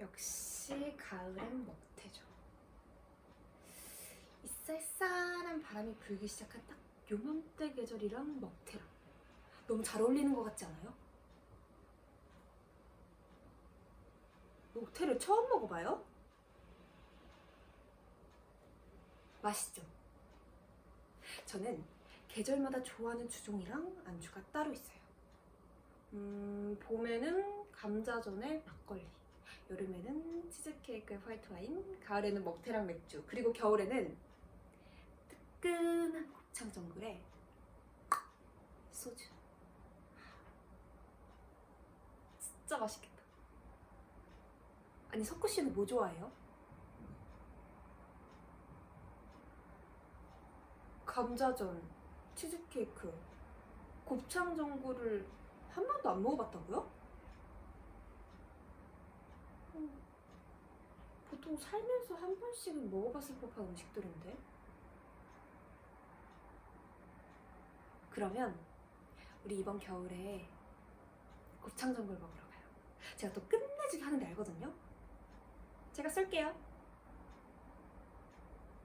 역시 가을엔 먹태죠. 이 쌀쌀한 바람이 불기 시작한 딱 요맘때 계절이랑 먹태랑 너무 잘 어울리는 것 같지 않아요? 먹태를 처음 먹어봐요? 맛있죠? 저는 계절마다 좋아하는 주종이랑 안주가 따로 있어요. 음, 봄에는 감자전에 막걸리, 여름에는 치즈케이크 화이트 와인, 가을에는 먹태랑 맥주, 그리고 겨울에는 뜨끈한 곱창 전골에 소주. 진짜 맛있겠다. 아니 석구 씨는 뭐 좋아해요? 감자전, 치즈케이크, 곱창 전골을 한 번도 안 먹어봤다고요? 보통 살면서 한 번씩은 먹어봤을 법한 음식들인데. 그러면 우리 이번 겨울에 곱창 전골 먹으러 가요. 제가 또 끝내주게 하는 데 알거든요. 제가 쏠게요.